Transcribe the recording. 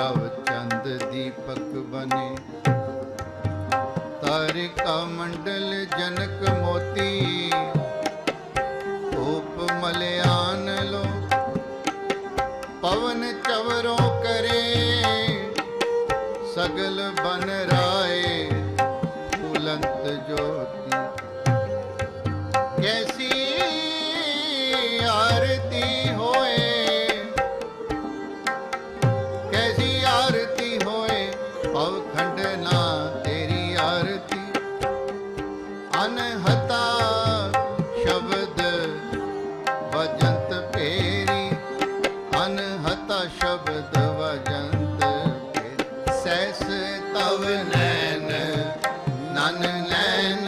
ਪ੍ਰਭ ਚੰਦ ਦੀਪਕ ਬਨੇ ਤਾਰਿਕਾ ਮੰਡਲ ਜਨਕ ਮੋਤੀ। ਧੂਪ ਮਲਿਆਨ ਲੋ, ਪਵਨ ਚਵਰੋ ਕਰੇ। ਸਗਲ ਬਨ ਰਾਏ, ਫੁਲੰਤ ਜੋਤੀ। ਕੈਸੀ ਆਰਤੀ ਹੋਏ, ਕੈਸੀ ਪਵ ਖੰਡਨਾ ਤੇਰੀ ਆਰਤੀ। ਅਨਹਤਾ ਸ਼ਬਦ ਵਜੰਤ ਭੇਰੀ। ਅਨਹਤਾ ਸ਼ਬਦ ਵਜੰਤ ਸੈਸ ਤਵ ਨਨ ਨੈਣ